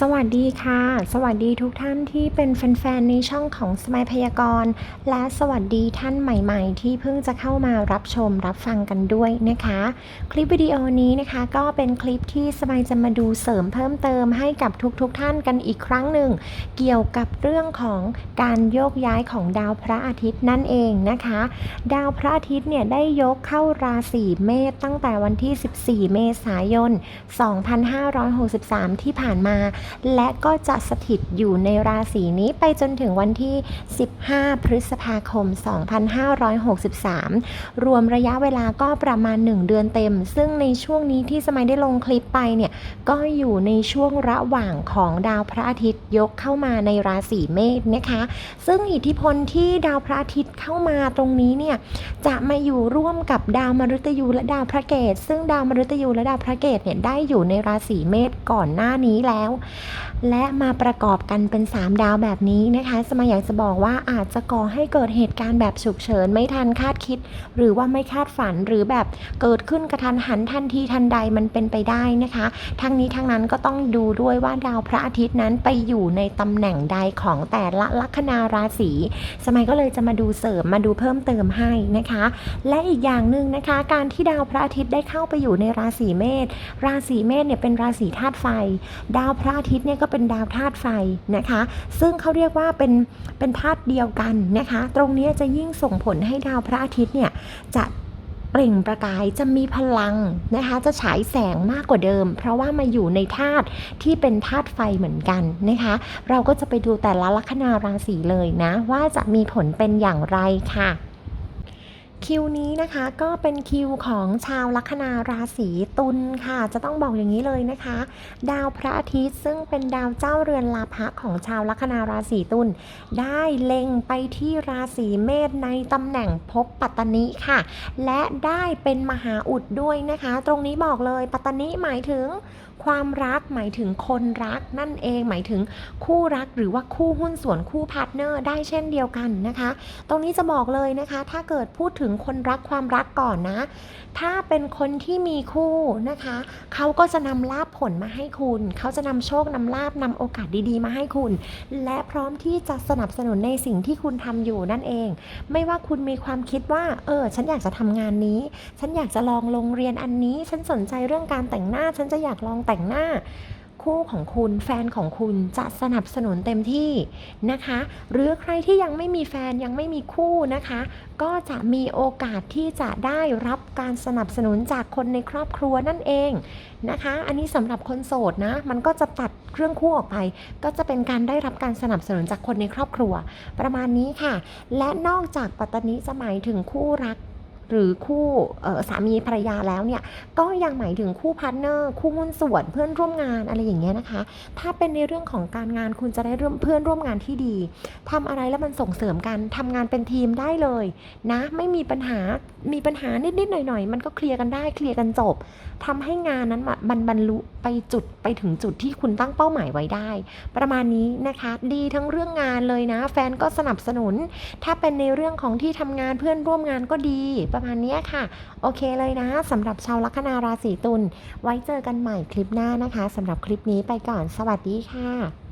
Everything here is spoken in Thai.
สวัสดีค่ะ สวัสดีทุกท่านที่เป็นแฟนๆ ในช่องของสมัยพยากรณ์ และสวัสดีท่านใหม่ๆ ที่เพิ่งจะเข้ามารับชมรับฟังกันด้วยนะคะ คลิปวิดีโอนี้นะคะ ก็เป็นคลิปที่สมัยจะมาดูเสริมเพิ่มเติมให้กับทุกๆทท่านกันอีกครั้งหนึ่ง เกี่ยวกับเรื่องของการโยกย้ายของดาวพระอาทิตย์นั่นเองนะคะ ดาวพระอาทิตย์เนี่ยได้ยกเข้าราศีเมษตั้งแต่วันที่ 14 เมษายน 2563 ที่ผ่านมาและก็จะสถิตอยู่ในราศีนี้ไปจนถึงวันที่ 15 พฤษภาคม 2563 รวมระยะเวลาก็ประมาณ 1 เดือนเต็ม ซึ่งในช่วงนี้ที่สมัยได้ลงคลิปไปเนี่ย ก็อยู่ในช่วงระหว่างของดาวพระอาทิตย์ยกเข้ามาในราศีเมษนะคะ ซึ่งอิทธิพลที่ดาวพระอาทิตย์เข้ามาตรงนี้เนี่ยจะมาอยู่ร่วมกับดาวมฤตยูและดาวพระเกตซึ่งดาวมฤตยูและดาวพระเกตเนี่ยได้อยู่ในราศีเมษก่อนหน้านี้แล้วและมาประกอบกันเป็น 3 ดาวแบบนี้นะคะ สมัยอยากจะบอกว่าอาจจะก่อให้เกิดเหตุการณ์แบบฉุกเฉินไม่ทันคาดคิด หรือว่าไม่คาดฝันหรือแบบเกิดขึ้นกระทันหันทันทีทันใดมันเป็นไปได้นะคะ ทั้งนี้ทั้งนั้นก็ต้องดูด้วยว่าดาวพระอาทิตย์นั้นไปอยู่ในตำแหน่งใดของแต่ละลัคนาราศีสมัยก็เลยจะมาดูเสริมมาดูเพิ่มเติมให้นะคะ และอีกอย่างหนึ่งนะคะ การที่ดาวพระอาทิตย์ได้เข้าไปอยู่ในราศีเมษราศีเมษเนี่ยเป็นราศีธาตุไฟ ดาวพระอาทิตย์เนี่ยก็เป็นดาวธาตุไฟนะคะ ซึ่งเขาเรียกว่าเป็นเป็นธาตุเดียวกันนะคะ ตรงนี้จะยิ่งส่งผลให้ดาวพระอาทิตย์เนี่ยจะเปล่งประกายจะมีพลังนะคะ จะฉายแสงมากกว่าเดิม เพราะว่ามาอยู่ในธาตุที่เป็นธาตุไฟเหมือนกันนะคะ เราก็จะไปดูแต่ละลัคนาราศีเลยนะ ว่าจะมีผลเป็นอย่างไรค่ะ คิวนี้นะคะก็เป็นคิวของชาวลัคนาราศีตุลค่ะ จะต้องบอกอย่างนี้เลยนะคะ ดาวพระอาทิตย์ซึ่งเป็นดาวเจ้าเรือนลาภะของชาวลัคนาราศีตุลได้เล็งไปที่ราศีเมษในตำแหน่งภพปัตตนิค่ะ และได้เป็นมหาอุดด้วยนะคะ ตรงนี้บอกเลยปัตตนิหมายถึงความรักหมายถึงคนรักนั่นเองหมายถึงคู่รักหรือว่าคู่หุ้นส่วนคู่พาร์ทเนอร์ได้เช่นเดียวกันนะคะ ตรงนี้จะบอกเลยนะคะ ถ้าเกิดพูดถึงคนรักความรักก่อนนะ ถ้าเป็นคนที่มีคู่นะคะ เขาก็จะนำลาบผลมาให้คุณ เขาจะนำโชคนำลาบนำโอกาสดีๆ มาให้คุณ และพร้อมที่จะสนับสนุนในสิ่งที่คุณทำอยู่นั่นเอง ไม่ว่าคุณมีความคิดว่า เออ ฉันอยากจะทำงานนี้ ฉันอยากจะลองลงเรียนอันนี้ ฉันสนใจเรื่องการแต่งหน้า ฉันจะอยากลองแต่งหน้า คู่ของคุณ แฟนของคุณจะสนับสนุนเต็มที่นะคะ หรือใครที่ยังไม่มีแฟนยังไม่มีคู่นะคะ ก็จะมีโอกาสที่จะได้รับการสนับสนุนจากคนในครอบครัวนั่นเองนะคะ อันนี้สำหรับคนโสดนะ มันก็จะตัดเรื่องคู่ออกไป ก็จะเป็นการได้รับการสนับสนุนจากคนในครอบครัว ประมาณนี้ค่ะ และนอกจากปัตตานีจะหมายถึงคู่รัก หรือคู่สามีภรรยาแล้วเนี่ยก็ยังหมายถึงคู่พาร์ทเนอร์คู่หุ้นส่วนเพื่อนร่วมงานอะไรอย่างเงี้ยนะคะ ถ้าเป็นในเรื่องของการงานคุณจะได้เริ่มเพื่อนร่วมงานที่ดีทำอะไรแล้วมันส่งเสริมกันทำงานเป็นทีมได้เลยนะ ไม่มีปัญหามีปัญหานิดๆหน่อยๆ มันก็เคลียร์กันได้เคลียร์กันจบทำให้งานนั้นมันบรรลุไปจุดไปถึงจุดที่คุณตั้งเป้าหมายไว้ได้ ประมาณนี้นะคะ ดีทั้งเรื่องงานเลยนะ แฟนก็สนับสนุน ถ้าเป็นในเรื่องของที่ทำงานเพื่อนร่วมงานก็ดีประมาณนี้ค่ะ โอเคเลยนะสำหรับชาวลัคนาราศีตุลไว้เจอกันใหม่คลิปหน้านะคะสำหรับคลิปนี้ไปก่อนสวัสดีค่ะ